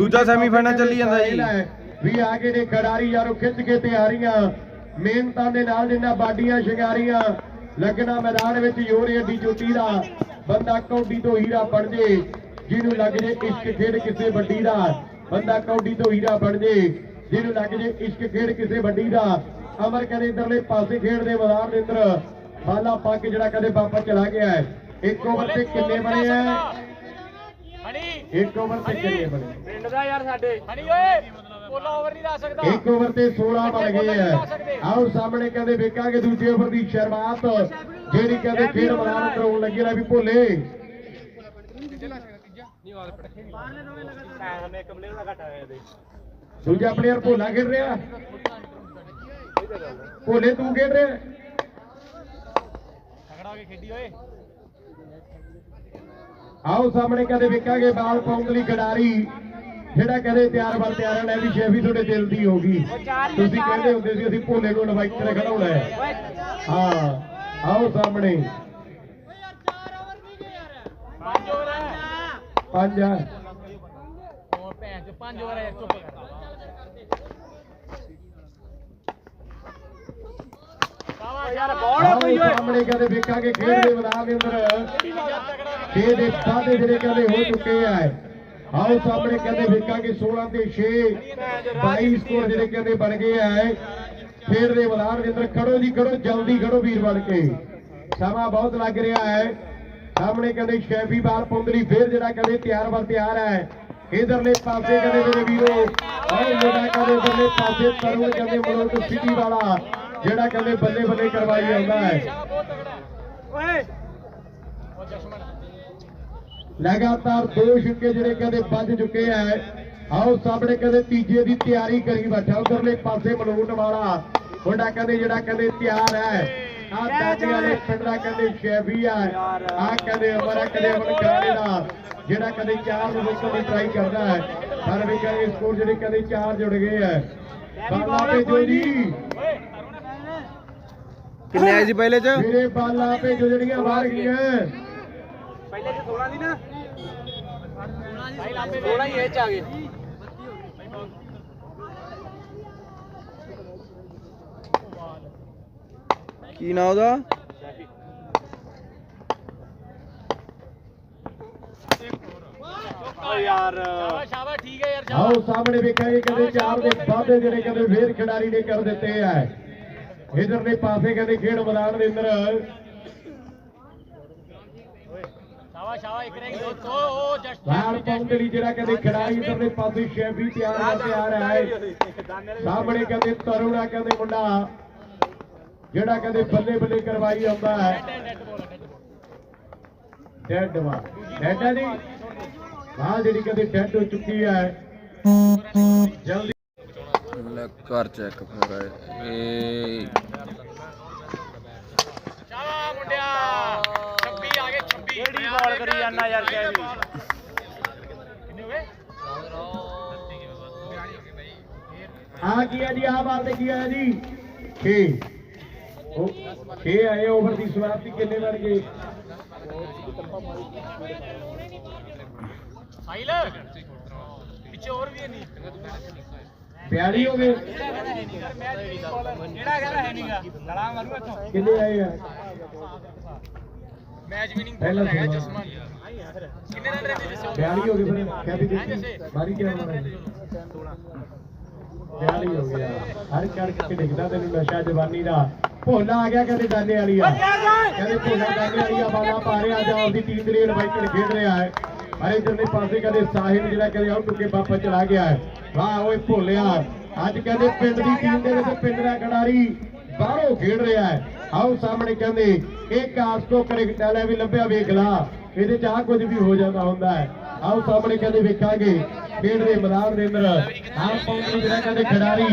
ਦੂਜਾ ਸੈਮੀਫਾਈਨਲ ਚੱਲੀ ਜਾਂਦਾ ਜੀ। ਵੀ ਆਗੇ ਦੇ ਖਿਡਾਰੀ ਯਾਰੋ ਖਿੱਚ ਕੇ ਤਿਆਰੀਆਂ। ਮਿਹਨਤਾਂ ਦੇ ਨਾਲ ਜਿੰਨਾ ਬਾਡੀਆਂ ਸ਼ਿੰਗਾਰੀਆਂ। ਲੱਗਣਾ ਮੈਦਾਨ ਵਿੱਚ ਯੋਰੀ ਅੱਡੀ ਚੋਟੀ ਦਾ। ਬੰਦਾ ਕੌਡੀ ਤੋਂ ਹੀਰਾ ਬਣ ਜੇ। ਜਿਹਨੂੰ ਲੱਗ ਜੇ ਇਸ਼ਕ ਖੇਡ ਕਿਸੇ ਵੱਡੀ ਦਾ। ਬੰਦਾ ਕੌਡੀ ਤੋਂ ਹੀਰਾ ਬਣ ਜੇ। ਜਿਹਨੂੰ ਲੱਗ ਜੇ ਇਸ਼ਕ ਖੇਡ ਕਿਸੇ ਵੱਡੀ ਦਾ। ਅਮਰ ਕਦੇ ਇਧਰਲੇ ਪਾਸੇ ਖੇਡਦੇ ਮੈਦਾਨ ਦੇ ਅੰਦਰ। ਬਾਲਾ ਪੱਕ ਜਿਹੜਾ ਕਦੇ ਵਾਪਸ ਚਲਾ ਗਿਆ ਹੈ। ਇੱਕ ਓਵਰ ਤੇ ਕਿੰਨੇ ਬਣੇ ਆ ਇੱਕ ਓਵਰ ਤੇ ਕਿੰਨੇ ਬਣੇ? ਪਿੰਡ ਦਾ ਯਾਰ ਸਾਡੇ। ਹਣੀ ਓਏ ਪੋਲਾ ਓਵਰ ਨਹੀਂ ਲਾ ਸਕਦਾ। ਇੱਕ ਓਵਰ ਤੇ 16 ਬਣ ਗਏ ਆ ਆਓ ਸਾਹਮਣੇ ਕਹਿੰਦੇ ਵੇਖਾਂਗੇ ਦੂਜੇ ਓਵਰ ਦੀ ਸ਼ੁਰੂਆਤ ਜਿਹੜੀ ਕਹਿੰਦੇ ਖੇਡ ਮੈਦਾਨ ਕਰਾਉਣ ਲੱਗੇ ਨਾ ਵੀ ਭੋਲੇ। ਹਮੇ ਕਮਲੇ ਦਾ ਘਟਾ ਹੋਇਆ ਦੇ ਦੂਜਾ ਪਲੇਅਰ ਭੋਲਾ ਖੇਡ ਰਿਹਾ। ਭੋਲੇ ਤੂੰ ਖੇਡ ਰਿਹਾ। ਤਗੜਾ ਹੋ ਕੇ ਖੇਡੀ ਓਏ। ਆਓ ਸਾਹਮਣੇ ਕਹਿੰਦੇ ਵੇਖਾਂਗੇ ਬਾਲ ਪਾਉਣ ਲਈ ਖਿਡਾਰੀ ਜਿਹੜਾ ਕਹਿੰਦੇ ਤਿਆਰ ਬਰ ਤਿਆਰ ਹੈ ਵੀ ਸ਼ੇਫੀ ਤੁਹਾਡੇ ਦਿਲ ਦੀ ਹੋਗੀ ਤੁਸੀਂ ਕਹਿੰਦੇ ਹੁੰਦੇ ਸੀ ਅਸੀਂ ਭੋਲੇ ਨੂੰ ਇਨਵਾਈਟ ਤੇ ਖੜਾਉਣਾ ਹੈ। ਹਾਂ ਆਓ ਸਾਹਮਣੇ। ਪੰਜ ਓਵਰ ਪੰਜ ਉਹ ਭੈਣ ਚ ਪੰਜ ਓਵਰ ਹੈ ਚੁੱਪ ਕਰ ਯਾਰ ਬੋਲ ਸਾਹਮਣੇ ਕਹਿੰਦੇ ਵੇਖਾਂਗੇ ਖੇਡ ਦੇ ਮੈਦਾਨ ਦੇ ਅੰਦਰ। ਛੇ ਦੇ ਵਾਧੇ ਜਿਹੜੇ ਕਹਿੰਦੇ ਹੋ ਚੁੱਕੇ ਆ। ਆਓ ਸਾਹਮਣੇ ਕਹਿੰਦੇ ਵੇਖਾਂਗੇ 16 ਤੇ 6 22 ਸਕੋਰ ਜਿਹੜੇ ਕਹਿੰਦੇ ਬਣ ਗਏ ਆ। ਖੇਡ ਦੇ ਮੈਦਾਨ ਦੇ ਖੜੋ ਜੀ, ਖੜੋ, ਜਲਦੀ ਖੜੋ ਵੀਰ ਬਣ ਕੇ। ਸਮਾਂ ਬਹੁਤ ਲੱਗ ਰਿਹਾ ਹੈ। ਸਾਹਮਣੇ ਕਹਿੰਦੇ ਸ਼ੈਫੀ ਬਾਲ ਪੁੰਦਲੀ ਫੇਰ ਜਿਹੜਾ ਕਹਿੰਦੇ ਤਿਆਰ ਵਰ ਤਿਆਰ ਹੈ। ਇਧਰਲੇ ਪਾਸੇ ਕਹਿੰਦੇ ਮੇਰੇ ਵੀਰੋ, ਆਓ ਜਿਹੜਾ ਕਹਿੰਦੇ ਇਧਰਲੇ ਪਾਸੇ ਤਰੁਣ ਕਹਿੰਦੇ ਮਲੋਟ ਸਿਟੀ ਵਾਲਾ, ਜਿਹੜਾ ਕਹਿੰਦੇ ਬੱਲੇ ਬੱਲੇ ਕਰਵਾਈ ਆਉਂਦਾ ਹੈ। ਓਏ। ਲਗਾਤਾਰ ਦੋ ਛਿੱਕੇ ਜਿਹੜੇ ਕਹਿੰਦੇ ਵੱਜ ਚੁੱਕੇ ਆ ਆਓ ਸਾਹਮਣੇ ਕਹਿੰਦੇ ਤੀਜੇ ਦੀ ਤਿਆਰੀ ਕਰੀ ਬੈਠਾ ਉਧਰਲੇ ਪਾਸੇ ਮਲੂਟ ਵਾਲਾ। ਮੁੰਡਾ ਕਹਿੰਦੇ ਜਿਹੜਾ ਕਹਿੰਦੇ ਤਿਆਰ ਹੈ ਆ ਦਾਦੀ ਵਾਲੇ ਪਿੰਡ ਦਾ ਕਹਿੰਦੇ ਸ਼ੈਫੀ ਆ ਆ ਕਹਿੰਦੇ ਅਮਰਾ ਕਹਿੰਦੇ ਅਮਰ ਕਰਾਣੇ ਦਾ। ਜਿਹੜਾ ਕਹਿੰਦੇ ਚਾਰ ਨੂੰ ਰੋਕਣ ਦੀ ਟਰਾਈ ਕਰਦਾ ਹੈ ਪਰ ਵੀ ਕਹਿੰਦੇ ਸਕੋਰ ਜਿਹੜੇ ਕਹਿੰਦੇ ਚਾਰ ਜੁੜ ਗਏ ਆ ਬਾਲਾ ਭੇਜੋ ਜੀ। ਕਿੰਨੇ ਆਏ ਸੀ ਪਹਿਲੇ ਚ? ਮੇਰੇ ਬਾਲਾ ਭੇਜੋ ਜਿਹੜੀਆਂ ਬਾਹਰ ਗਈਆਂ। ਪਹਿਲੇ ਤੇ 16 ਦੀ ਨਾ। 16 ਹੀ ਇਹ ਚ ਆ ਗਏ। ਕੀ ਨਾਂ ਉਹਦਾ? ਓ ਯਾਰ। ਸ਼ਾਬਾਸ਼ ਸ਼ਾਬਾਸ਼ ਠੀਕ ਹੈ ਯਾਰ ਆਓ ਸਾਹਮਣੇ ਵੇਖਾਂਗੇ ਕਹਿੰਦੇ ਚਾਰ ਦੇ ਵਾਧੇ ਜਿਹੜੇ ਕਹਿੰਦੇ ਫੇਰ ਖਿਡਾਰੀ ਨੇ ਕਰ ਦਿੱਤੇ ਆ। ਇਧਰਲੇ ਪਾਸੇ ਕਹਿੰਦੇ ਖੇਡ ਮੈਦਾਨ ਦੇ ਅੰਦਰ ਰਹਿ ਜਿਹੜਾ ਕਹਿੰਦੇ ਖਿਡਾਰੀ ਇਧਰਲੇ ਪਾਸੇ ਸ਼ੈਫੀ ਤਿਆਰ ਆ ਤਿਆਰ ਹੈ। ਸਾਹਮਣੇ ਕਹਿੰਦੇ ਤਰੁਣਾ ਕਹਿੰਦੇ ਮੁੰਡਾ। ਜਿਹੜਾ ਕਹਿੰਦੇ ਬੱਲੇ ਬੱਲੇ ਕਰਵਾਈ ਆਉਂਦਾ ਹੈ। ਡੈਡ ਵਾ ਡੈਡ ਹੈ ਜੀ ਆਹ ਜਿਹੜੀ ਕਹਿੰਦੇ ਡੈਡ ਹੋ ਚੁੱਕੀ ਹੈ। ਜਲਦੀ ਲੈ ਕਰ ਚੈੱਕ ਫਿਰ ਇਹ ਸ਼ਾਬਾਸ਼ ਮੁੰਡਿਆ। 26 ਆ ਗਏ 26 ਕਿਹੜੀ ਬਾਲ ਕਰੀ ਜਾਂਦਾ ਯਾਰ ਕਿਹੜੀ ਕਿੰਨੇ ਹੋ ਗਏ ਆ ਕੀ ਹੈ ਜੀ? ਆ ਬਾਲ ਤੇ ਕੀ ਹੈ ਜੀ? 6 ਉਹ 6 ਆਏ ਓਵਰ ਦੀ ਸਮਾਪਤੀ ਕਿੰਨੇ ਬਣ ਗਏ? ਸਾਈਲ ਪਿੱਛੇ ਹੋਰ ਵੀ ਨਹੀਂ। 42 ਹੋ ਗਏ। ਕਿਹੜਾ ਕਹਿੰਦਾ ਹੈ ਨਹੀਂਗਾ ਲੜਾ ਮਾਰੂ ਇੱਥੋਂ। ਕਿੰਨੇ ਆਏ ਆ? ਮੈਚ ਵਿਨਿੰਗ ਪਹਿਲਾ ਹੈਗਾ ਸਮਾਂ। ਜਸਮਨ ਕਿੰਨੇ ਰਨ ਰਹਿੰਦੇ ਜਸਮਨ 42 ਹੋ ਗਏ ਫਿਰ ਕਹਿ ਵੀ ਦੇਖੀ ਬਾਰੀ ਕਿਆ ਹੋਣਾ 42 ਹੋ ਗਿਆ। ਹਰ ਕੜ ਕੇ ਡਿੱਗਦਾ ਤੈਨੂੰ ਨਸ਼ਾ ਜਵਾਨੀ ਦਾ। ਭੋਲਾ ਆ ਗਿਆ ਕਹਿੰਦੇ ਦਾਨੇ ਵਾਲੀ ਆ ਕਹਿੰਦੇ ਭੋਲਾ ਦਾਨੇ ਵਾਲੀ ਆ ਬਾਲਾ ਪਾ ਰਿਹਾ ਜਾ ਉਹਦੀ ਟੀਮ ਦੇ ਲਈ ਇਨਵਾਈਟਡ ਖੇਡ ਰਿਹਾ ਹੈ। ਪਰ ਇਧਰਲੇ ਪਾਸੇ ਕਹਿੰਦੇ ਸਾਹਿਬ ਜਿਹੜਾ ਕਹਿੰਦੇ ਕੇ ਵਾਪਸ ਚਲਾ ਗਿਆ ਹੈ। ਵਾਹ ਓਏ ਭੋਲਿਆ। ਅੱਜ ਕਹਿੰਦੇ ਪਿੰਡ ਦੀ ਟੀਮ ਦੇ ਵਿੱਚ ਪਿੰਡ ਦਾ ਖਿਡਾਰੀ ਬਾਹਰੋਂ ਖੇਡ ਰਿਹਾ ਹੈ। ਆਓ ਸਾਹਮਣੇ ਕਹਿੰਦੇ ਇਹ ਕਾਸਕੋ ਕ੍ਰਿਕਟ ਵਾਲਾ ਵੀ ਲੱਭਿਆ ਵੇਖ ਲਾ ਇਹਦੇ ਚ ਆ ਕੁਝ ਵੀ ਹੋ ਜਾਂਦਾ ਹੁੰਦਾ ਹੈ। ਆਓ ਸਾਹਮਣੇ ਕਹਿੰਦੇ ਵੇਖਾਂਗੇ, ਖੇਡ ਦੇ ਮੈਦਾਨ ਦੇ ਅੰਦਰ ਆਪ ਪੌਂਦੀ ਜਿਹੜਾ ਕਹਿੰਦੇ ਖਿਡਾਰੀ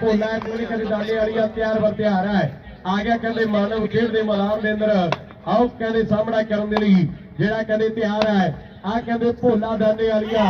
ਭੋਲਾ ਜਿਹੜੇ ਕਹਿੰਦੇ ਦਾਲੇ ਵਾਲੀ ਆ, ਤਿਆਰ ਬਰ ਤਿਆਰ ਹੈ। ਆ ਗਿਆ ਕਹਿੰਦੇ ਮਾਨਵ ਖੇਡ ਦੇ ਮੈਦਾਨ ਦੇ ਅੰਦਰ। ਆਓ ਕਹਿੰਦੇ ਸਾਹਮਣਾ ਕਰਨ ਦੇ ਲਈ ਜਿਹੜਾ ਕਹਿੰਦੇ ਤਿਆਰ ਹੈ ਆ ਕਹਿੰਦੇ ਭੋਲਾ ਦਾਨੇ ਵਾਲੀਆ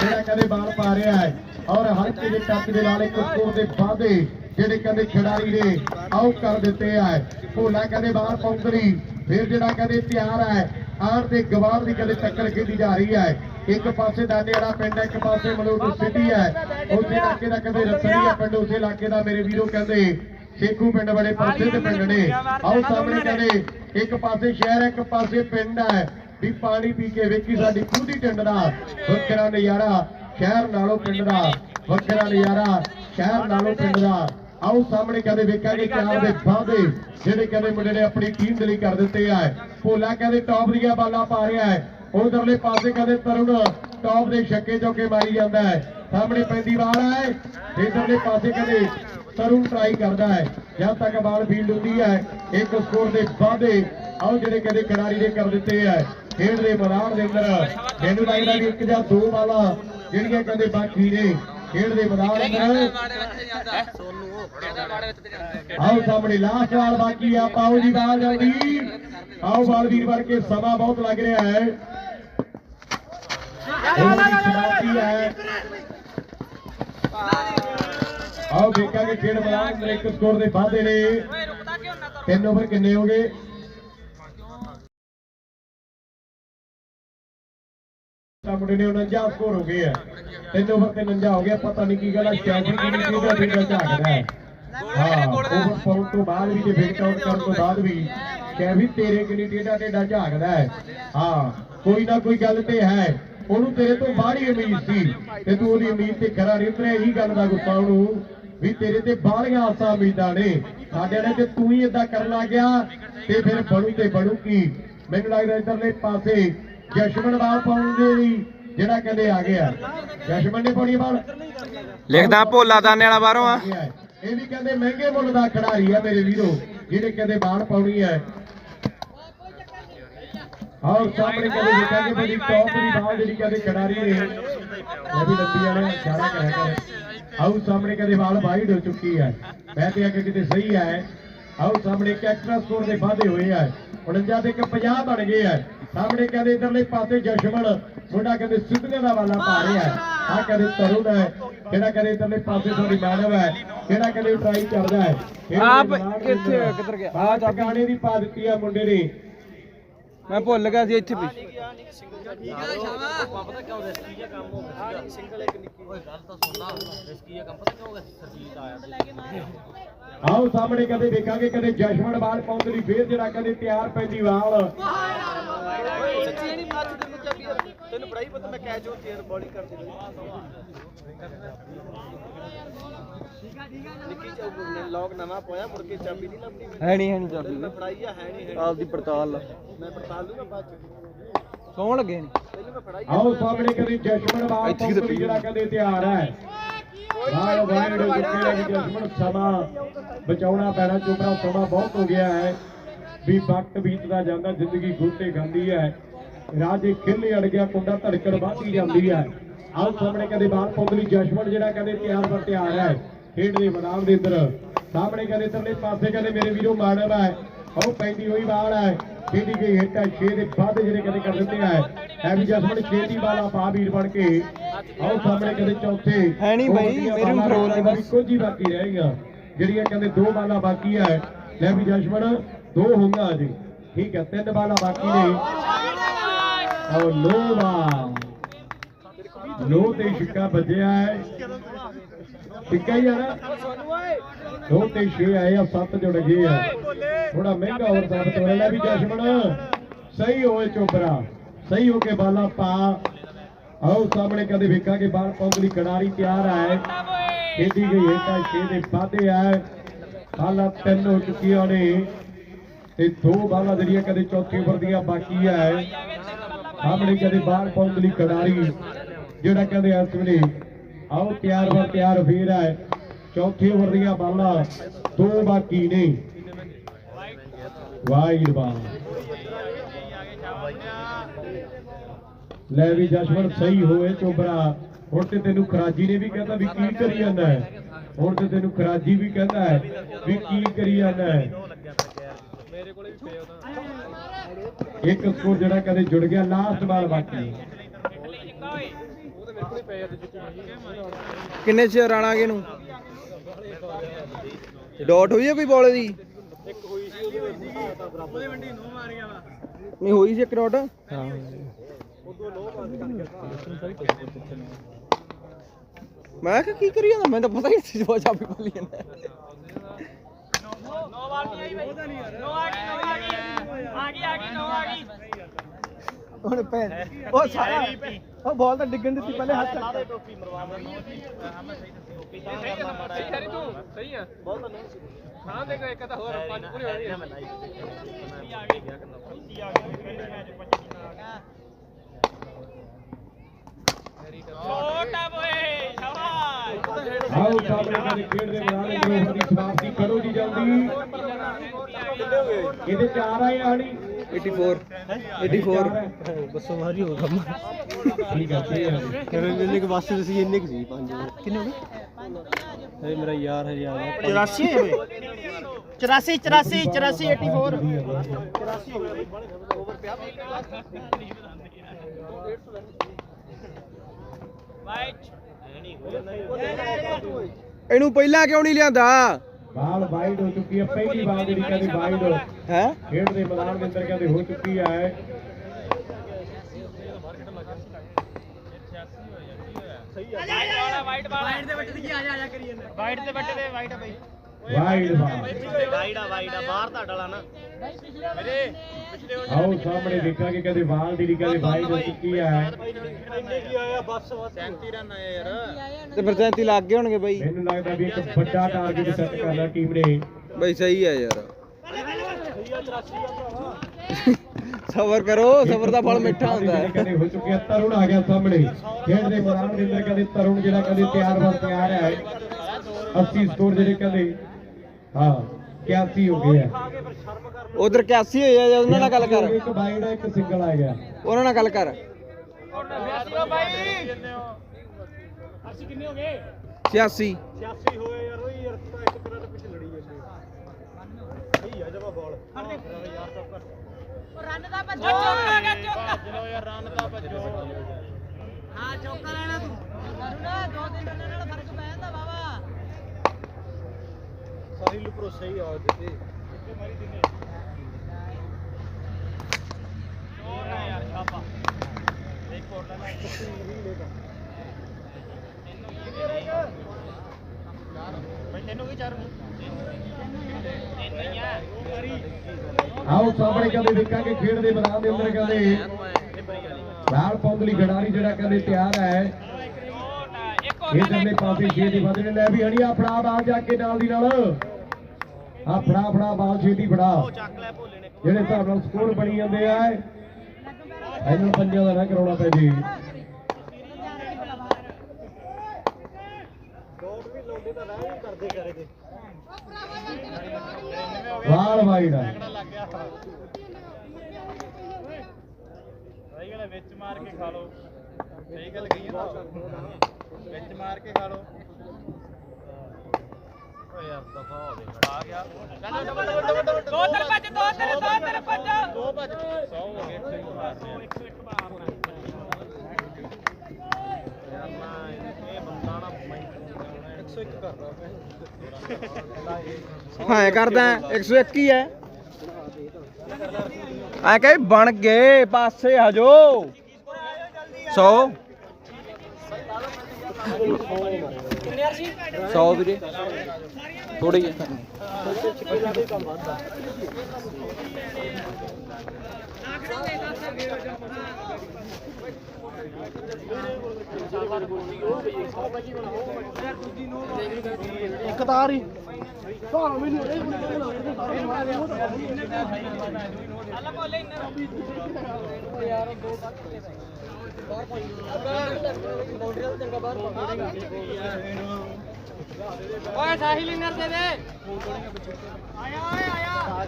ਜਿਹੜਾ ਕਹਿੰਦੇ ਬਾਲ ਪਾ ਰਿਹਾ ਹੈ। ਔਰ ਹਲਕੇ ਦੇ ਟੱਚ ਦੇ ਨਾਲ ਇੱਕ ਸਕੋਰ ਦੇ ਵਾਅਦੇ ਜਿਹੜੇ ਕਹਿੰਦੇ ਖਿਡਾਰੀ ਨੇ ਆਊਟ ਕਰ ਦਿੱਤੇ ਆ। ਭੋਲਾ ਕਹਿੰਦੇ ਬਾਹਰ ਪੌਂਦਰੀ ਫਿਰ ਜਿਹੜਾ ਕਹਿੰਦੇ ਤਿਆਰ ਹੈ ਆਰ ਦੇ ਗਵਾਰ ਦੀ ਕਹਿੰਦੇ ਟੱਕਰ ਖੇਡੀ ਜਾ ਰਹੀ ਹੈ ਇੱਕ ਪਾਸੇ ਦਾਨੇ ਵਾਲਾ ਪਿੰਡ ਹੈ, ਇੱਕ ਪਾਸੇ ਮਲੂਟ ਸਿਟੀ ਹੈ ਉਸੇ ਇਲਾਕੇ ਦਾ ਕਹਿੰਦੇ ਰਸੜੀ ਹੈ ਪਿੰਡ ਉਸੇ ਇਲਾਕੇ ਦਾ ਮੇਰੇ ਵੀਰੋ ਕਹਿੰਦੇ ਸੇਖੂ ਪਿੰਡ ਵਾਲੇ ਪਾਸੇ ਦੇ ਪਿੰਡ ਨੇ। ਆਓ ਸਾਹਮਣੇ ਕਹਿੰਦੇ ਇੱਕ ਪਾਸੇ ਸ਼ਹਿਰ ਇੱਕ ਪਾਸੇ ਪਿੰਡ ਹੈ ਵੀ ਪਾਣੀ ਪੀ ਕੇ ਵੇਖੀ ਸਾਡੀ ਖੂਦੀ ਟਿੰਡ ਦਾ ਨਜ਼ਾਰਾ। ਸ਼ਹਿਰ ਨਾਲੋਂ ਪਿੰਡ ਦਾ ਵੱਖਰਾ ਨਜ਼ਾਰਾ, ਸ਼ਹਿਰ ਨਾਲੋਂ ਪਿੰਡ ਦਾ। ਆਓ ਸਾਹਮਣੇ ਕਹਿੰਦੇ ਵੇਖਾਂਗੇ ਚਾਰ ਦੇ ਵਾਅਦੇ, ਜਿਹੜੇ ਕਹਿੰਦੇ ਮੁੰਡੇ ਨੇ ਆਪਣੀ ਟੀਮ ਦੇ ਲਈ ਕਰ ਦਿੱਤੇ ਆ। ਭੋਲਾ ਕਹਿੰਦੇ ਟੌਪ ਦੀਆਂ ਬਾਲਾਂ ਪਾ ਰਿਹਾ ਹੈ। ਉਧਰਲੇ ਪਾਸੇ ਕਹਿੰਦੇ ਤਰੁਣ ਟੌਪ ਦੇ ਛੱਕੇ ਚੌਕੇ ਮਾਰੀ ਜਾਂਦਾ ਹੈ। ਸਾਹਮਣੇ ਪੈਂਦੀ ਬਾਲ ਹੈ। ਇਧਰਲੇ ਪਾਸੇ ਕਹਿੰਦੇ ਤਰੁਣ ਟਰਾਈ ਕਰਦਾ ਹੈ। ਜਦ ਤੱਕ ਬਾਲ ਫੀਲਡ ਹੁੰਦੀ ਹੈ, ਇੱਕ ਸਕੋਰ ਦੇ ਵਾਅਦੇ ਆਓ ਜਿਹੜੇ ਕਦੇ ਖਿਡਾਰੀ ਨੇ ਕਰ ਦਿੱਤੇ ਆ। ਖੇਡ ਦੇ ਮੈਦਾਨ ਦੇ ਅੰਦਰ ਮੈਨੂੰ ਲੱਗਦਾ ਵੀ ਇੱਕ ਜਾਂ ਦੋ ਬਾਲਾਂ ਜਿਹੜੀਆਂ ਕਹਿੰਦੇ ਬਾਕੀ ਨੇ ਖੇਡ ਦੇ ਮੈਦਾਨ ਅੰਦਰ ਆਓ ਸਾਹਮਣੇ ਲਾਸਟ ਬਾਲ ਬਾਕੀ ਆ ਪਾਓ ਜੀ ਬਾਲ ਜਲਦੀ ਆਓ ਬਾਲ ਵੀਰ ਵਰ ਕੇ ਸਮਾਂ ਬਹੁਤ ਲੱਗ ਰਿਹਾ ਹੈ। ਆਓ ਦੇਖਾਂਗੇ ਖੇਡ ਮੈਦਾਨ ਅੰਦਰ ਇੱਕ ਸਕੋਰ ਦੇ ਵਾਧੇ ਨੇ। ਤਿੰਨ ਓਵਰ ਕਿੰਨੇ ਹੋ ਗਏ? ਤਾਂ ਮੁੰਡੇ ਨੇ 49 ਸਕੋਰ ਹੋ ਗਏ ਆ। ਤਿੰਨ ਓਵਰ ਤੇ 49 ਹੋ ਗਿਆ ਪਤਾ ਨਹੀਂ ਕੀ ਗੱਲ ਆ ਸ਼ਾਫੀ ਕਿਹੜੀ ਕਿਹਦਾ ਫਿੰਗਰ ਝਾਕਦਾ ਹੈ ਹਾਂ ਓਵਰ ਪਾਉਣ ਤੋਂ ਬਾਅਦ ਵੀ ਜੇ ਫਿਟ ਆਊਟ ਕਰਨ ਤੋਂ ਬਾਅਦ ਵੀ ਕਹਿ ਵੀ ਤੇਰੇ ਕਿੰਨੀ ਟੇਡਾ ਟੇਡਾ ਝਾਕਦਾ ਹੈ। ਹਾਂ ਕੋਈ ਨਾ ਕੋਈ ਗੱਲ ਤੇ ਹੈ। ਉਹਨੂੰ ਤੇਰੇ ਤੋਂ ਬਾਹਰ ਹੀ ਉਮੀਦ ਸੀ ਤੇ ਤੂੰ ਉਹਦੀ ਉਮੀਦ ਤੇ ਖਰਾ ਉਤਰਿਆ ਇਹੀ ਗੱਲ ਦਾ ਗੁੱਸਾ ਉਹਨੂੰ ਵੀ ਤੇਰੇ ਤੇ ਬਾਹਲੀਆਂ ਆਸਾਂ ਉਮੀਦਾਂ ਨੇ। ਸਾਡੇ ਨੇ ਤੇ ਤੂੰ ਹੀ ਇਦਾਂ ਕਰਨ ਲੱਗ ਗਿਆ ਤੇ ਫਿਰ ਬਣੂ ਤੇ ਬਣੂ ਕੀ? ਮੈਨੂੰ ਲੱਗਦਾ ਇਧਰਲੇ ਪਾਸੇ ਜਸ਼ਮਨ ਬਾਲ ਪਾਉਣ ਦੇ ਲਈ ਜਿਹੜਾ ਕਹਿੰਦੇ ਆ ਗਿਆ। ਜਸ਼ਮਨ ਨੇ ਪਾਉਣੀ ਬਾਲ ਲਿਖਦਾ ਭੋਲਾ ਦਾਨੇ ਵਾਲਾ ਬਾਹਰੋਂ ਆ। ਇਹ ਵੀ ਕਹਿੰਦੇ ਮਹਿੰਗੇ ਮੁੱਲ ਦਾ ਖਿਡਾਰੀ ਹੈ ਮੇਰੇ ਵੀਰੋ ਜਿਹੜੇ ਕਹਿੰਦੇ ਬਾਣ ਪਾਉਣੀ ਹੈ ਆਓ ਸਾਹਮਣੇ ਕਹਿੰਦੇ ਦੇਖਾਂਗੇ ਬੜੀ ਟੌਪ ਦੀ ਬਾਲ ਜਿਹੜੀ ਕਹਿੰਦੇ ਖਿਡਾਰੀ ਨੇ ਇਹ ਵੀ ਲੰਬੀ ਵਾਲਾ ਇਸ਼ਾਰਾ ਕਰਿਆ ਕਰ ਆਓ ਸਾਹਮਣੇ ਕਹਿੰਦੇ ਬਾਲ ਵਾਈਡ ਹੋ ਚੁੱਕੀ ਹੈ ਮੈਂ ਤੇ ਅੱਗੇ ਕਿਤੇ ਸਹੀ ਹੈ ਆਓ ਸਾਹਮਣੇ ਇੱਕ ਐਕਸਟਰਾ ਸਕੋਰ ਦੇ ਵਾਧੇ ਹੋਏ ਆ। 49 ਤੇ ਇੱਕ 50 ਬਣ ਗਏ ਆ। ਸਾਹਮਣੇ ਕਹਿੰਦੇ ਇਧਰਲੇ ਪਾਸੇ ਜਸ਼ਮਣ ਮੁੰਡਾ ਕਹਿੰਦੇ ਸਿੱਧੀਆਂ ਦਾ ਵਾਲਾ ਪਾ ਰਿਹਾ ਹੈ। ਆ ਕਹਿੰਦੇ ਤਰੁਣ ਹੈ। ਜਿਹੜਾ ਕਹਿੰਦੇ ਇਧਰਲੇ ਪਾਸੇ ਥੋੜੀ ਮਾਨਵ ਹੈ? ਜਿਹੜਾ ਕਹਿੰਦੇ ਟਰਾਈ ਕਰਦਾ ਹੈ? ਆਪ ਕਿੱਥੇ ਕਿੱਧਰ ਗਿਆ? ਬਾਹਰ ਟਿਕਾਣੇ ਦੀ ਪਾ ਦਿੱਤੀ ਆ ਮੁੰਡੇ ਨੇ। ਮੈਂ ਭੁੱਲ ਗਿਆ ਸੀ ਇੱਥੇ ਵੀ ਆਓ ਸਾਹਮਣੇ ਕਦੇ ਦੇਖਾਂਗੇ ਕਦੇ ਜਸ਼ਮਣ ਬਾਲ ਪਾਉਣ ਦੇ ਲਈ ਫੇਰ ਜਿਹੜਾ ਕਦੇ ਤਿਆਰ ਪੈਂਦੀ ਵਾਲ ਤੈਨੂੰ ਬੜਾਈ ਪਤਾ ਮੈਂ ਹੋ ਚੇਅਰ ਬੋਲਿੰਗ ਕਰਦੀ ਲੌਕ ਨਵਾਂ ਪਾਇਆ ਮੁੜ ਕੇ ਚਾਬੀ ਨਹੀਂ ਲੱਭਦੀ ਮੈਨੂੰ। ਹੈ ਨਹੀਂ ਹੈ ਨਹੀਂ ਚਾਬੀ ਮੈਂ ਫੜਾਈ ਆ ਹੈ ਨਹੀਂ ਹੈ ਆਪਦੀ ਪੜਤਾਲ। ਮੈਂ ਪੜਤਾਲ ਲੂਗਾ ਬਾਅਦ ਚ ਸੌਣ ਲੱਗੇ ਨੇ ਆਓ ਸਾਹਮਣੇ ਕਦੇ ਜਸ਼ਮਣ ਬਾਲ ਇੱਥੇ ਪਾਉਣ ਕਿਤੇ ਦੇ ਲਈ ਜਿਹੜਾ ਕਦੇ ਤਿਆਰ ਹੈ ਚੁੱਕੇ ਹੈ ਕਿ ਜਸ਼ਮਣ ਸਮਾਂ ਬਚਾਉਣਾ ਪੈਣਾ ਚੋਪੜਾ ਸਮਾਂ ਬਹੁਤ ਹੋ ਗਿਆ ਹੈ। ਵੀ ਵਕਤ ਬੀਤਦਾ ਜਾਂਦਾ ਜ਼ਿੰਦਗੀ ਗੁੱਟੇ ਖਾਂਦੀ ਹੈ। ਰਾਜੇ ਖਿੱਲੇ ਅੜ ਗਿਆ ਕੁੰਡਾ ਧੜਕਣ ਵੱਧਦੀ ਜਾਂਦੀ ਹੈ। ਆਓ ਸਾਹਮਣੇ ਕਦੇ ਬਾਲ ਪਾਉਣ ਦੇ ਲਈ ਜਸ਼ਮਣ ਜਿਹੜਾ ਕਦੇ ਤਿਆਰ ਪਰ ਤਿਆਰ ਹੈ। ਖੇਡ ਦੇ ਮੈਦਾਨ ਦੇ ਅੰਦਰ। ਸਾਹਮਣੇ ਕਦੇ ਤਰਲੇ ਪਾਸੇ ਕਦੇ ਮੇਰੇ ਵੀਰੋ ਮਾਨਵ ਹੈ। ਉਹ ਪੈਂਦੀ ਹੋਈ ਬਾਲ ਹੈ। ਖੇਡੀ ਗਈ ਹਿੱਟ ਹੈ। 6 ਦੇ ਵੱਧ ਜਿਹੜੇ ਕਦੇ ਕਰ ਦਿੱਤੇ ਹੈ ਐ ਵੀ ਜਸਮਣ ਛੇਤੀ ਬਾਲਾ ਪਾ ਵੀਰ ਬਣ ਕੇ। ਆਓ ਸਾਹਮਣੇ ਕਦੇ ਚੌਥੇ। ਹੈ ਨਹੀਂ ਦੋ ਬਾਈ, ਮੇਰੇ ਫਰੋਲ ਨਹੀਂ ਬਸ। ਇੱਕੋ ਜੀ ਬਾਕੀ ਰਹਿ ਗਈਆਂ। ਜਿਹੜੀਆਂ ਕਹਿੰਦੇ ਦੋ ਬਾਲਾਂ ਬਾਕੀ ਹੈ ਲੈ ਵੀ ਜਸਮਣ ਦੋ ਹੋਊਗਾ ਅਜੇ। ਠੀਕ ਹੈ ਤਿੰਨ ਬਾਲਾਂ ਬਾਕੀ ਨੇ। ਆਓ ਲੋ ਲੋ ਤੇ ਛਿੱਕਾ ਵੱਜਿਆ ਹੈ। ਛਿੱਕਾ ਹੀ ਆ ਦੋ ਤੇ 6 ਆਏ ਆ 7 ਜੁੜ ਗਏ ਆ। ਥੋੜਾ ਮਹਿੰਗਾ ਹੋਰ ਸਾਬਤ ਹੋ ਰਿਹਾ ਵੀ ਜਸ਼ਮਣ ਸਹੀ ਹੋਏ ਚੋਬਰਾ ਸਹੀ ਹੋ ਕੇ ਬਾਲਾ ਪਾ। ਆਓ ਸਾਹਮਣੇ ਕਦੇ ਵੇਖਾਂਗੇ ਬਾਲ ਪਾਉਣ ਲਈ ਖਿਡਾਰੀ ਤਿਆਰ ਹੈ ਖੇਡੀ ਗਈ ਹੈ 6 ਦੇ ਵਾਧੇ ਆ। ਬਾਲਾ ਤਿੰਨ ਹੋ ਚੁੱਕੀਆਂ ਨੇ। ਤੇ ਦੋ ਬਾਲਾਂ ਜਿਹੜੀਆਂ ਕਦੇ ਚੌਥੀ ਓਵਰ ਦੀਆਂ ਬਾਕੀ ਹੈ ਸਾਹਮਣੇ ਕਦੇ ਬਾਹਰ ਪਾਉਣ ਲਈ ਖਿਡਾਰੀ ਜਿਹੜਾ ਕਹਿੰਦੇ ਇਸ ਵੇਲੇ ਆਓ ਤਿਆਰ ਵਰ ਤਿਆਰ ਫੇਰ ਹੈ। ਚੌਥੇ ਓਵਰ ਦੀਆਂ ਬਾਲਾਂ, ਦੋ ਬਾਕੀ ਨੇ। ਵਾਈਡ ਬਾਲ ਲੈ ਵੀ ਜਸ਼ਮਣ ਸਹੀ ਹੋਏ ਚੋਬਰਾ। ਹੁਣ ਤੇ ਤੈਨੂੰ ਖਰਾਜੀ ਨੇ ਵੀ ਕਹਿੰਦਾ ਵੀ ਕੀ ਕਰੀ ਜਾਂਦਾ ਹੈ? ਹੁਣ ਤੇ ਤੈਨੂੰ ਖਰਾਜੀ ਵੀ ਕਹਿੰਦਾ ਹੈ ਵੀ ਕੀ ਕਰੀ ਜਾਂਦਾ ਹੈ? ਇੱਕ ਸਕੋਰ ਜਿਹੜਾ ਕਦੇ ਜੁੜ ਗਿਆ ਲਾਸਟ ਬਾਲ ਬਾਕੀ। ਕਿੰਨੇ ਚ ਰਨ ਆ ਨੂੰ? ਡਾਟ ਹੋਈ ਹੈ ਕੋਈ ਬਾਲ ਦੀ? ਨਹੀਂ, ਹੋਈ ਸੀ ਇੱਕ ਡਾਟ? ਹਾਂ। ਮੈਂ ਕਿਹਾ ਕੀ ਕਰੀ ਜਾਂਦਾ? ਮੈਨੂੰ ਤਾਂ ਪਤਾ ਹੀ ਸੀ ਜੋ ਚਾਬੀ ਬੋਲੀ ਜਾਂਦਾ। ਨੋ ਵਾਰ ਨਹੀਂ ਆਈ ਬਈ। ਨੋ ਆ ਗਈ ਨੋ ਆ ਗਈ ਆ ਗਈ ਆ ਗਈ, ਨੋ ਆ ਗਈ ਹੁਣ ਭੈਣ ਉਹ ਸਾਰਾ ਉਹ ਬਾਲ ਤਾਂ ਡਿੱਗਣ ਦਿੱਤੀ ਪਹਿਲੇ ਹੱਥ ਲਾ ਦੇ ਟੋਪੀ ਮਰਵਾ ਮੈਂ ਸਹੀ ਦੱਸੀ ਟੋਪੀ ਤਾਂ ਸਹੀ ਕਰੀ ਤੂੰ। ਸਹੀ ਆ ਬਹੁਤ ਨਹੀਂ ਹਾਂ ਦੇਖੋ ਇੱਕ ਤਾਂ ਹੋਰ ਪੰਜ ਪੂਰੇ ਹੋ ਰਹੀ ਆ ਗਈ ਆ ਗਈ ਛੋਟਾ ਬੋਏ ਸ਼ਾਬਾਸ਼। ਆਓ ਸਾਹਮਣੇ ਕਦੇ ਖੇਡ ਦੇ ਮੈਦਾਨ ਦੀ ਸਮਾਪਤੀ ਕਰੋ ਜੀ ਜਲਦੀ। ਇਹਦੇ ਚਾਰ ਆਏ ਆ ਹਣੀ। 84 84 ਬੱਸੋਂ ਮਾਰੀ ਹੋ ਕੰਮ। ਠੀਕ ਹੈ ਠੀਕ ਹੈ ਕਿਵੇਂ ਮਿਲਨੇ ਕੇ ਵਾਸਤੇ ਤੁਸੀਂ ਇੰਨੇ ਕੁ ਸੀ? ਪੰਜ ਕਿੰਨੇ ਹੋ ਗਏ? ਇਹ ਮੇਰਾ ਯਾਰ ਹੈ ਯਾਰ 84 ਹੈ ਓਏ 84 84 84 84 ਵਾਈਟ ਇਹਨੂੰ ਪਹਿਲਾਂ ਕਿਉਂ ਨਹੀਂ ਲਿਆਂਦਾ? ਬਾਲ ਵਾਈਡ ਹੋ ਚੁੱਕੀ ਹੈ ਪਹਿਲੀ ਬਾਲ ਜਿਹੜੀ ਕਹਿੰਦੇ ਵਾਈਡ ਹੈ। ਖੇਡ ਦੇ ਮੈਦਾਨ ਦੇ ਅੰਦਰ ਕਹਿੰਦੇ ਹੋ ਚੁੱਕੀ ਹੈ। ਵਾਈਟ ਵਾਈਟ ਦੇ ਬੱਟੇ ਦੀ ਆ ਜਾ ਆ ਜਾ ਕਰੀ ਜਾਂਦਾ। ਵਾਈਟ ਦੇ ਬੱਟੇ ਦੇ ਵਾਈਟ ਆ ਬਈ। ਵਾਈਡ ਬਾਲ ਵਾਈਡਾ ਵਾਈਡਾ ਬਾਹਰ ਦਾ ਡਲਾ ਨਾ। ਮੇਰੇ ਆਓ ਸਾਹਮਣੇ ਦੇਖਾਂਗੇ ਕਹਿੰਦੇ ਬਾਲ ਜਿਹੜੀ ਕਹਿੰਦੇ ਵਾਈਡ ਹੋ ਚੁੱਕੀ ਹੈ। ਤੇ ਫਿਰ 37 ਲੱਗ ਗਏ ਹੋਣਗੇ ਬਈ। ਮੈਨੂੰ ਲੱਗਦਾ ਵੀ ਇੱਕ ਵੱਡਾ ਟਾਰਗੇਟ ਸੈੱਟ ਕਰਨਾ ਟੀਮ ਨੇ। ਬਈ ਸਹੀ ਹੈ ਯਾਰ। ਸਬਰ ਕਰੋ ਸਬਰ ਦਾ ਫਲ ਮਿੱਠਾ ਹੁੰਦਾ ਹੈ। ਕਹਿੰਦੇ ਹੋ ਚੁੱਕੇ ਆ ਤਰੁਣ ਆ ਗਿਆ ਸਾਹਮਣੇ। ਖੇਡ ਦੇ ਮੈਦਾਨ ਦੇ ਅੰਦਰ ਕਹਿੰਦੇ ਤਰੁਣ ਜਿਹੜਾ ਕਹਿੰਦੇ ਤਿਆਰ ਵਰ ਤਿਆਰ ਹੈ। 80 ਸਕੋਰ ਜਿਹੜੇ ਕਹਿੰਦੇ ਹਾਂ 81 ਹੋ ਗਏ ਆ ਉਧਰ 81 ਹੋਇਆ ਜਾਂ ਉਹਨਾਂ ਨਾਲ ਗੱਲ ਕਰ। ਇੱਕ ਵਾਈਡ ਇੱਕ ਸਿੰਗਲ ਆ ਗਿਆ। ਉਹਨਾਂ ਨਾਲ ਗੱਲ ਕਰ। ਬਾਈ ਅਸੀਂ ਕਿੰਨੇ ਹੋ ਗਏ 86 ਰਨ ਦਾ ਭੱਜੋ ਚੌਕਾ ਗਿਆ ਚੌਕਾ ਚਲੋ ਯਾਰ ਰਨ ਦਾ ਭੱਜੋ ਹਾਂ ਚੌਕਾ ਲੈਣਾ ਤੂੰ। ਕਰੂ ਨਾ ਦੋ ਤਿੰਨ ਰਨਾਂ ਨਾਲ ਫ਼ਰਕ ਪੈ ਜਾਂਦਾ ਬਾਬਾ ਸਾਰੀ ਲੁਪਰੋ ਸਹੀ ਆ ਦਿੱਤੇ ਯਾਰ ਛਾਪਾ ਇੱਕ ਹੋਰ ਲੈਣਾ ਬਈ ਤੈਨੂੰ ਕੀ ਚਾਰ ਆਓ ਸਾਹਮਣੇ ਕਹਿੰਦੇ ਦੇਖਾਂਗੇ ਖੇਡ ਦੇ ਮੈਦਾਨ ਦੇ ਅੰਦਰ ਕਹਿੰਦੇ ਲਾਲ ਪੌਂਦਲੀ ਖਿਡਾਰੀ ਜਿਹੜਾ ਕਹਿੰਦੇ ਤਿਆਰ ਹੈ। ਇਹ ਜੰਨੇ ਪਾਸੇ ਛੇ ਦੀ ਵਧਣੇ ਲੈ ਵੀ ਹਣੀਆ ਫੜਾ ਬਾਲ ਜਾ ਕੇ ਨਾਲ ਦੀ ਨਾਲ। ਆ ਫੜਾ ਫੜਾ ਬਾਲ ਛੇਤੀ ਫੜਾ। ਜਿਹੜੇ ਹਿਸਾਬ ਨਾਲ ਸਕੋਰ ਬਣੀ ਜਾਂਦੇ ਆ ਇਹਨਾਂ ਪੰਜਾਂ ਦਾ ਨਾ ਕਰਾਉਣਾ ਪੈ ਜੀ। ਬਾਲ ਵਾਈਡ ਆ। ਸਹੀ ਗੱਲ ਵਿੱਚ ਮਾਰ ਕੇ ਖਾ ਲਓ। ਸਹੀ ਗੱਲ ਕਹੀ ਨਾ ਵਿੱਚ ਮਾਰ ਕੇ ਖਾ ਲਓ। ਓ ਯਾਰ ਦਫਾ ਹੋ ਦੇ ਖੜਾ ਗਿਆ। ਚੱਲ ਡਬਲ ਡਬਲ ਡਬਲ ਦੋ ਤਰ ਭੱਜ ਦੋ ਤਰ ਦੋ ਤਰ ਭੱਜ। ਦੋ ਭੱਜ। 100 ਹੋ ਗਏ 101 ਮਾਰਦੇ 101 ਮਾਰਨਾ ਯਾਰ ਨਾ ਇਹ ਬੰਦਾ ਨਾ 101 ਕਰਦਾ ਹਾਂ ਕਰਦਾ 101 ਹੀ। ਹੈ ਐ ਕਹੇ ਬਣ ਗਏ ਪਾਸੇ ਹਜੋ। 100 100 ਵੀਰੇ। ਥੋੜੀ ਹੈ ਇੱਕ ਤਾਰ ਹੀ ਓਏ ਸਾਹਿਲ ਇਨਰ ਦੇ ਦੇ। ਆਇਆ ਓਏ ਆਇਆ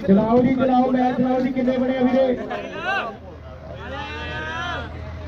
ਚਲਾਓ ਜੀ, ਚਲਾਓ ਮੈਚ ਚਲਾਓ ਜੀ, ਕਿੰਨੇ ਬਣੇ ਵੀਰੇ?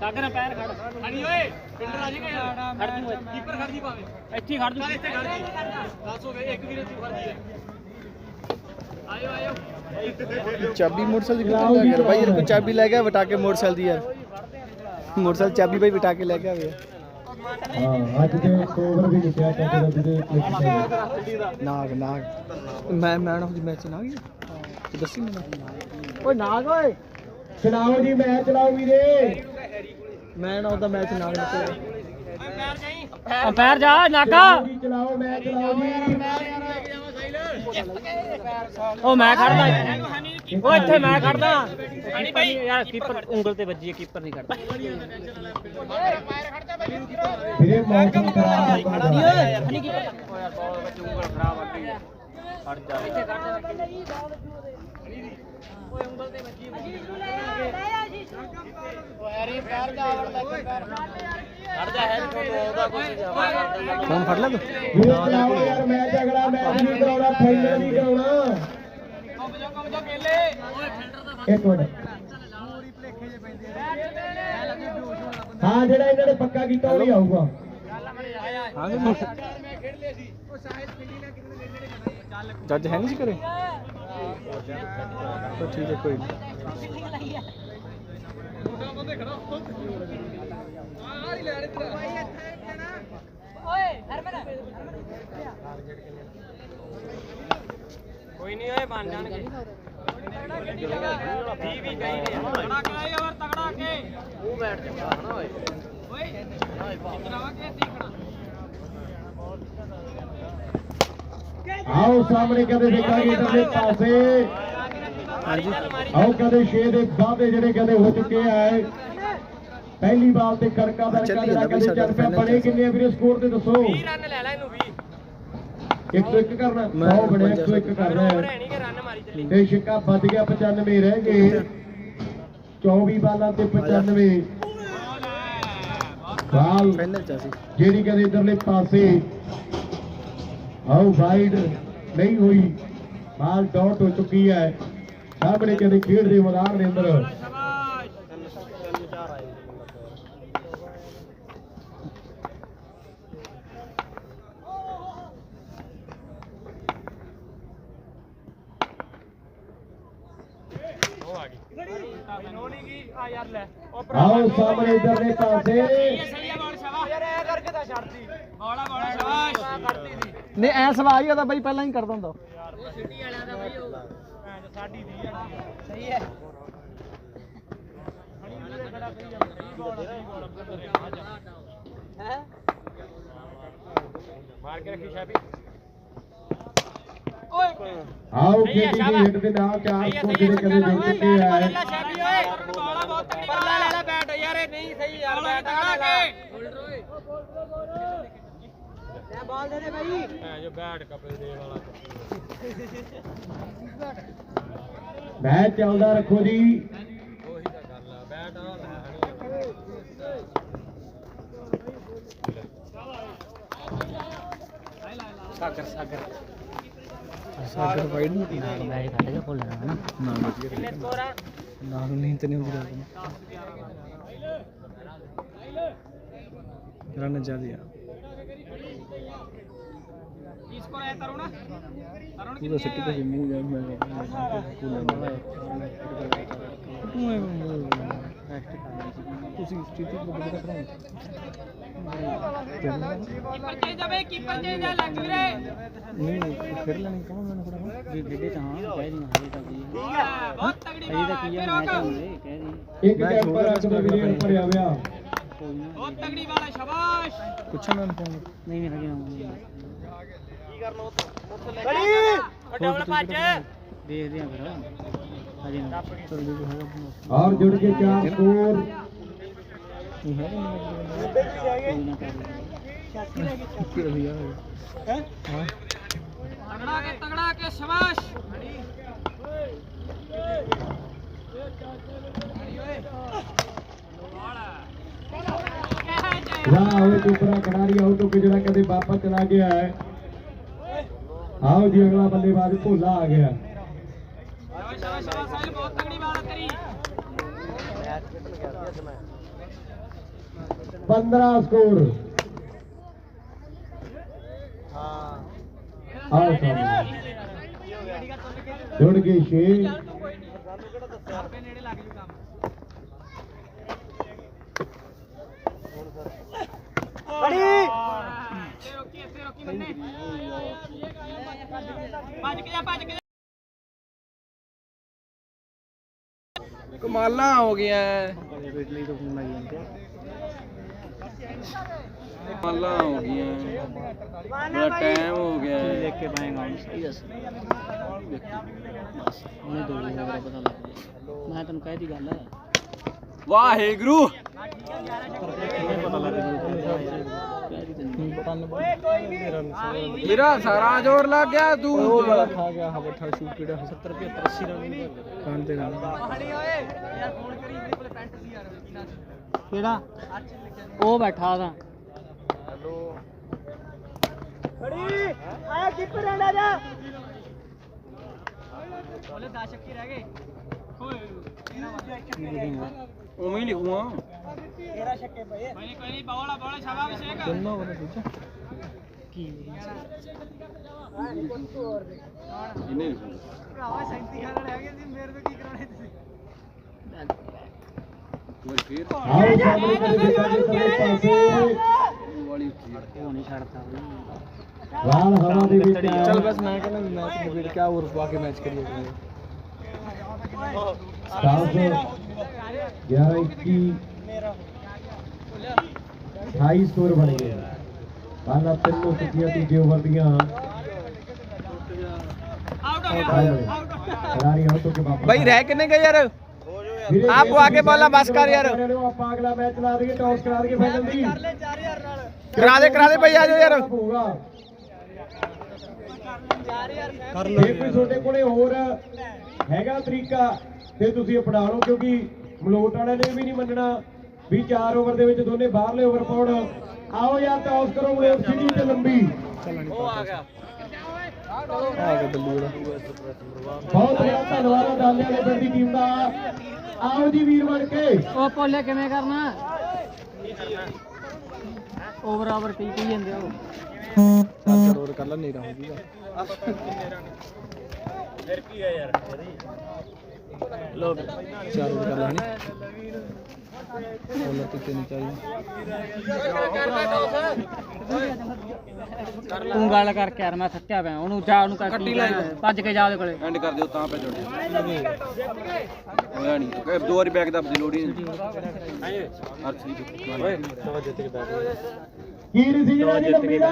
ਸਾਗਰ ਪੈਰ ਖੜ। ਹਣੀ ਓਏ ਪਿੰਡਰ ਆ। ਜਾਏਗਾ ਯਾਰ ਖੜ ਜੂ ਕੀਪਰ ਖੜ ਜੀ ਭਾਵੇਂ। ਇੱਥੇ ਖੜ ਜੂ ਇੱਥੇ ਖੜ ਜੀ। ਦੱਸ ਹੋ ਗਏ ਇੱਕ ਵੀਰੇ ਤੂੰ ਖੜ ਜੀ। ਆਇਓ ਆਇਓ। ਚਾਬੀ ਮੋਟਰਸਾਈਕਲ ਦੀ ਕਿੱਥੇ ਲੈ ਗਿਆ ਭਾਈ ਯਾਰ ਕੋਈ ਚਾਬੀ ਲੈ ਗਿਆ ਵਟਾ ਕੇ ਮੋਟਰਸਾਈਕਲ ਦੀ ਯਾਰ। ਮੋਟਰਸਾਈਕਲ ਚਾਬੀ ਭਾਈ ਵਟਾ ਕੇ ਲੈ ਕੇ ਆਵੇ ਹਾਂ ਅੱਜ ਦੇ ਓਵਰ ਵੀ ਜਿੱਤਿਆ ਕਹਿੰਦੇ ਦੇ ਕਲਿੱਕ ਨਾਗ ਨਾਗ। ਮੈਂ ਮੈਨ ਆਫ ਦੀ ਮੈਚ ਨਾ ਗਈ। ਦੱਸੀ ਮੈਨੂੰ। ਓਏ ਨਾਗ ਓਏ। ਚਲਾਓ ਜੀ ਮੈਚ ਚਲਾਓ ਵੀਰੇ। ਮੈਨ ਆਫ ਦਾ ਮੈਚ ਨਾਗ ਨਿਕਲਿਆ। ਅੰਪਾਇਰ ਜਾ ਨਾਕਾ। ਚਲਾਓ ਜੀ ਚਲਾਓ ਮੈਚ ਚਲਾਓ ਜੀ ਉਹ ਮੈਂ ਖੜਦਾ ਉਹ ਇੱਥੇ ਮੈਂ ਖੜਦਾ। ਹਣੀ ਭਾਈ। ਯਾਰ ਕੀਪਰ ਉਂਗਲ ਤੇ ਵੱਜੀ ਹੈ ਕੀਪਰ ਨਹੀਂ ਖੜਦਾ। ਵੀਰੇ ਮੌਸਮ ਖਰਾਬ ਹੈ ਓ ਯਾਰ ਬਾਲ ਵਿੱਚ ਉਂਗਲ ਖਰਾਬ ਆ ਗਈ। ਖੜ ਜਾ। ਖੜ ਜਾ। ਹੈ। ਤੁਹਾਨੂੰ ਆਉਂਦਾ ਕੁਝ ਫੋਨ ਫੜ ਲੈ ਤੂੰ। ਵੀਰੇ ਚਲਾਓ ਯਾਰ ਮੈਚ ਅਗਲਾ ਮੈਚ ਨਹੀਂ ਕਰਾਉਣਾ ਫਾਈਨਲ ਨਹੀਂ ਕਰਾਉਣਾ। ਇੱਕ ਮਿੰਟ। ਹਾਂ ਜਿਹੜਾ ਇਹਨਾਂ ਨੇ ਪੱਕਾ ਕੀਤਾ ਉਹ ਹੀ ਆਊਗਾ। ਹਾਂ ਜੱਜ ਹੈ ਨਹੀਂ ਸੀ ਕਰੇ? ਤਾਂ ਠੀਕ ਹੈ ਕੋਈ ਨਹੀਂ ਕੋਈ ਨਹੀਂ ਓਏ ਬਣ ਜਾਣਗੇ। ਵੀ ਵੀ ਗਈ ਨੇ ਤਗੜਾ ਕੇ ਹੋਰ ਤਗੜਾ ਕੇ। ਉਹ ਬੈਠ ਜਾ ਹਨਾ ਓਏ ਓਏ ਕੇ ਦੇਖਣਾ ਆਓ ਸਾਹਮਣੇ ਕਦੇ ਦੇਖਾਂਗੇ ਇਧਰਲੇ ਪਾਸੇ। ਆਓ ਕਦੇ ਛੇ ਦੇ ਵਾਅਦੇ ਜਿਹੜੇ ਕਦੇ ਹੋ ਚੁੱਕੇ ਆ ਪਹਿਲੀ ਬਾਲ ਤੇ ਕੜਕਾ ਦਾ ਜਿਹੜਾ ਕਦੇ ਚੱਲ ਪਿਆ ਬਣੇ ਕਿੰਨੇ ਆ ਵੀਰੇ? ਸਕੋਰ ਤੇ ਦੱਸੋ। 20 ਰਨ ਲੈ ਲੈ ਇਹਨੂੰ 20 101 ਕਰਨਾ। ਮੈਂ ਬਹੁਤ ਬੜੇ 101 ਕਰ ਰਿਹਾ ਹੋਰ ਹੈ ਤੇ ਛਿੱਕਾ ਵੱਜ ਗਿਆ 95 ਰਹਿ ਗਏ। 24 ਬਾਲਾਂ ਤੇ 95 ਬਾਲ ਫਾਈਨਲ ਚ ਸੀ। ਜਿਹੜੀ ਕਦੇ ਇਧਰਲੇ ਪਾਸੇ ਆਓ ਵਾਈਡ ਨਹੀਂ ਹੋਈ ਬਾਲ ਡਾਟ ਹੋ ਚੁੱਕੀ ਹੈ। ਸਾਹਮਣੇ ਕਦੇ ਖੇਡ ਦੇ ਮੈਦਾਨ ਦੇ ਅੰਦਰ। ਸ਼ਾਬਾਸ਼ ਉਹ ਆ ਗਈ ਨੋ ਨਹੀਂ ਗਈ ਆ ਯਾਰ ਲੈ ਉਹ ਆਓ ਸਾਹਮਣੇ ਇਧਰਲੇ ਪਾਸੇ। ਸਹੀ ਆ ਬਾਲ ਸ਼ਾਬਾਸ਼ ਯਾਰ ਐ ਕਰਕੇ ਤਾਂ ਛੱਡਤੀ ਬੋਲਾ ਬੋਲਾ ਸ਼ਾਬਾਸ਼ ਕਰਤੀ ਸੀ ਨਹੀਂ ਐ ਸਵਾਲ ਹੀ ਉਹਦਾ ਬਾਈ ਪਹਿਲਾਂ ਹੀ ਕਰ ਦਿੰਦਾ ਉਹ ਸਿੱਟੀ ਵਾਲਿਆਂ ਦਾ ਬਈ ਉਹ ਭੈਣ ਚੋ ਸਾਡੀ ਦੀ ਆ। ਸਹੀ ਹੈ। ਹਣੀ ਮੂਰੇ ਖੜਾ ਕਰੀ ਜਾਂਦਾ ਸਹੀ ਬੋਲ ਸਹੀ ਦੇ ਆ ਜਾ। ਹੈ? ਮਾਰ ਕੇ ਰੱਖੀ ਸ਼ਾਬੀ ਓਏ। ਆਓ ਖੇਡੀ ਦੀ ਹਿੱਟ ਦੇ ਨਾਲ ਚਾਰ ਸਕੋਰ ਜਿਹੜੇ ਕਦੇ ਜੁੜ ਚੁੱਕੇ ਹੈ ਸ਼ਾਬੀ ਓਏ ਬਾਲਾ ਬਹੁਤ ਤਕੜੀ ਬਾਲਾ ਲੈ ਲੈ ਬੈਟ। ਯਾਰ ਇਹ ਨਹੀਂ ਸਹੀ ਯਾਰ ਬੈਟ ਆ ਕੇ ਹੋਲਡਰ ਓਏ। ਬਾਲ ਦੇ ਦੇ ਭਾਈ ਐ ਜੋ ਬੈਟ ਕਪਲ ਦੇ ਵਾਲਾ ਮੈਚ ਚੱਲਦਾ ਰੱਖੋ ਜੀ। ਉਹੀ ਤਾਂ ਗੱਲ ਆ ਬੈਟ ਆ ਸਾਗਰ ਸਾਗਰ। ਸਾਗਰ ਵਾਈਡ ਨਹੀਂ ਨਾਲ ਮੈਂ ਕੱਢ ਕੇ ਭੁੱਲ ਜਾਣਾ ਨਾ ਨਾ। ਕਿੰਨੇ ਸਕੋਰ ਆ ਨਾਲ ਨਹੀਂ ਤੇ ਨਹੀਂ ਹੁੰਦੀ ਰਾਤ ਰਨ ਜ਼ਿਆਦਾ ਆ ਕੀ ਸਕੋਰ ਆਇਆ ਤਰੁਣ। ਤਰੁਣ ਤੂੰ ਤਾਂ ਸਿੱਟੀ ਤੇ ਮੂੰਹ ਜਾ ਮੈਂ ਤੂੰ ਐ ਨੈਕਸਟ ਤੁਸੀਂ ਸਟੇਟੀ ਨੂੰ ਬੜਾ ਕਰਾਉਂਦੇ ਕੀਪਰ ਚੇਂਜ ਜਾਵੇ ਕੀਪਰ ਚੇਂਜ ਆ ਲੱਗ ਵੀਰੇ। ਨਹੀਂ ਨਹੀਂ ਫਿਰ ਲੈਣੀ ਕੌਣ ਮੈਨੂੰ ਫੜਾ ਜੀ ਡੇਡੇ ਤਾਂ ਹਾਂ ਕਹਿ ਰਹੀ ਹਾਂ ਤਾਂ ਜੀ। ਠੀਕ ਹੈ ਬਹੁਤ ਤਗੜੀ ਹੈ ਕੀ ਰੋਕ। ਕਹਿ ਰਹੀ ਇੱਕ ਕੈਂਪਰ ਰੱਖ ਦੋ ਵੀਰੇ ਭਰਿਆ ਹੋਇਆ। ਬਹੁਤ ਤਗੜੀ ਵਾਲਾ ਸ਼ਾਬਾਸ਼। ਪੁੱਛਾਂ ਮੈਂ ਫੋਨ। ਨਹੀਂ ਨਹੀਂ ਹਗੇ ਕੀ ਕਰਨਾ ਉੱਥੇ? ਲੈ ਕੇ ਉਹ ਡਬਲ ਭੱਜ। ਦੇਖਦੇ ਆ ਫਿਰ। ਹਜੇ ਨਾ ਚਲ ਜੀ ਹੈਗਾ ਔਰ ਜੁੜ ਕੇ ਚਾਰ ਸਕੋਰ ਹੈ ਹਾਂ? ਤਗੜਾ ਕੇ ਤਗੜਾ ਕੇ ਸ਼ਾਬਾਸ਼! ਵਾਹ ਹੋਏ ਦੂਸਰਾ ਖਿਡਾਰੀ ਆਊਟ ਹੋ ਕੇ ਜਿਹੜਾ ਕਦੇ ਵਾਪਸ ਚਲਾ ਗਿਆ ਹੈ। ਆਓ ਜੀ, ਅਗਲਾ ਬੱਲੇਬਾਜ਼ ਭੋਲਾ ਆ ਗਿਆ। ਸ਼ਾਬਾਸ਼ ਸ਼ਾਬਾਸ਼ ਸ਼ਾਬਾਸ਼ ਸਾਹਿਲ ਬਹੁਤ ਤਗੜੀ ਬਾਤ ਤੇਰੀ 15 ਸਕੋਰ। ਆਹ ਸਾਹਮਣੇ। ਜੁੜ ਗਏ 6 ਰੋਕੀ ਇੱਥੇ ਰੋਕੀ ਮੰਨੇ ਭੱਜ ਕੇ ਜਾ ਭੱਜ ਕੇ ਕਮਾਲਾਂ ਹੋ ਗਿਆ ਕਮਾਲਾਂ ਹੋ ਗਈਆਂ। ਮੇਰਾ ਟਾਈਮ ਹੋ ਗਿਆ। ਦੇਖ ਕੇ ਪਾਏਗਾ ਸਹੀ ਦੱਸ ਉਹਨੇ ਦੋ ਜਗ੍ਹਾ ਪਤਾ ਲੱਗ ਗਿਆ ਮੈਂ ਤੈਨੂੰ ਕਹਿ ਦੀ ਗੱਲ। ਹੈ ਵਾਹਿਗੁਰੂ ਪਤਾ ਲੱਗ ਦੀ ਤੈਨੂੰ ਮੇਰਾ ਸਾਰਾ ਜ਼ੋਰ ਲੱਗ ਗਿਆ ਤੂੰ ਖਾ ਗਿਆ ਹਾਂ ਬੱਠਾ ਸ਼ੂਟ ਕਿਹੜਾ 70 75 80 ਰਨ ਕਾਂਦੇ ਹਣੀ ਓਏ ਯਾਰ ਫੋਨ ਕਰੀ ਇਹਦੇ ਕੋਲੇ ਪੈਂਟ ਸੀ ਯਾਰ ਕਿਹੜਾ? ਉਹ ਬੈਠਾ ਦਾ ਖੜੀ ਆਇਆ ਕੀਪਰ ਆਂਦਾ ਜਾ। ਬੋਲੇ 10 ਛੱਕੇ ਰਹਿ ਗਏ। ਓਏ ਉਵੇਂ ਹੀ ਲਿਖੂਆ 13 ਛੱਕੇ ਪਏ ਕੋਈ ਨਹੀਂ ਕੋਈ ਨਹੀਂ ਬੋਲਾ ਬੋਲਾ ਸ਼ਾਬਾਸ਼ ਅਭਿਸ਼ੇਕ ਕਿੰਨਾ? ਬਣਾ ਸੋਚਾ ਕੀ ਇਹਨੇ ਭਰਾਵਾ 37 ਖਾਣ ਵਾਲੇ ਹੈਗੇ ਸੀ ਮੇਰੇ ਤੋਂ ਕੀ ਕਰਾਉਣੇ ਤੁਸੀਂ ਵਾਰੀ ਫੇਰ ਆਓ ਸਾਹਮਣੇ ਦੇਖਾ ਜੀ ਸਾਰੇ ਪਾਸੇ ਵਾਲੀ ਨਹੀਂ ਛੱਡਦਾ ਲਾਲ ਹਵਾ ਦੇ ਵਿੱਚ ਚੱਲ ਬਸ ਮੈਂ ਕਹਿੰਦਾ ਮੈਚ ਕੇ ਹੋਰ ਪਾ ਕੇ ਮੈਚ ਕਰੀਏ। 11 21 28 ਸਕੋਰ ਬਣ ਗਏ ਬਾਲਾ ਤਿੰਨੋਂ ਟੁੱਟੀਆਂ ਤੀਜੇ ਓਵਰ ਦੀਆਂ ਆਊਟ ਹੋ ਗਿਆ ਆਊਟ ਖਿਡਾਰੀ ਆਊਟ ਹੋ ਕੇ ਵਾਪਸ ਬਾਈ ਰਹਿ ਕਿੰਨੇ ਗਏ ਯਾਰ? ਵੀਰੇ ਆਪ ਜੇ ਆ ਕੇ ਤੁਸੀਂ ਬੋਲਾਂ ਬਸ ਕਰ ਯਾਰ। ਆਪਾਂ ਅਗਲਾ ਮੈਚ ਲਾ ਦਈਏ ਟੌਸ ਕਰਾ ਦਈਏ ਫਾਈਨਲ ਦੀ ਕਰ ਲੈ 4000 ਨਾਲ ਕਰਾ ਦੇ ਕਰਾ ਦੇ ਬਾਈ ਆ ਜਾਓ ਯਾਰ। ਹੋਊਗਾ 4000 ਜੇ ਕੋਈ ਤੁਹਾਡੇ ਕੋਲੇ ਹੋਰ ਹੈਗਾ ਤਰੀਕਾ? ਤੇ ਤੁਸੀਂ ਅਪਣਾ ਲਓ ਕਿਉਂਕਿ ਮਲੋਟ ਵਾਲਿਆਂ ਨੇ ਵੀ ਨਹੀਂ ਮੰਨਣਾ ਵੀ 4 ਓਵਰ ਦੇ ਵਿੱਚ ਦੋਨੇ ਬਾਹਰਲੇ ਓਵਰ ਪਾਉਣ। ਆਓ ਯਾਰ ਟੌਸ ਕਰੋ ਮਲੋਟ ਸਿਟੀ ਤੇ ਲੰਬੀ। ਆ ਗਿਆ। ਬੱਲੂ ਦਾ ਬਹੁਤ ਬਹੁਤ ਧੰਨਵਾਦ ਆ ਦਾਲੇ ਵਾਲੇ ਪਿੰਡ ਦੀ ਟੀਮ ਦਾ। ਆਓ ਜੀ ਵੀਰ ਬਣ ਕੇ। ਉਹ ਪੋਲੇ ਕਿਵੇਂ ਕਰਨਾ? ਓਵਰ ਓਵਰ ਕਈ ਕਈ ਜਾਂਦੇ ਉਹ। ਹੋਰ ਕਰ ਲੈ ਨਹੀਂ ਰਹੂਗਾ ਲੋ ਚਾਰ ਹੋਰ ਕਰ ਲੈਣੀ। ਬੋਲਰ ਤੇ ਤਿੰਨ ਚਾਹੀਏ ਤੂੰ ਗੱਲ ਕਰਕੇ ਯਾਰ ਮੈਂ ਥੱਕਿਆ ਪਿਆ। ਉਹਨੂੰ ਜਾ ਉਹਨੂੰ ਕਰ ਕੱਟੀ ਲੈ ਭੱਜ ਕੇ ਜਾ ਉਹਦੇ ਕੋਲੇ। ਐਂਡ ਕਰ ਦਿਓ ਤਾਂ ਪੈ ਜੋੜੇ ਹੋਇਆ ਨਹੀਂ ਕਿ ਦੋ ਵਾਰੀ ਬੈਕ ਦਾ ਲੋੜ ਹੀ ਨਹੀਂ ਅਰਥ ਨਹੀਂ ਕੀ ਡਿਸੀਜਨ ਹੈ ਜੀ ਲੰਬੀ ਦਾ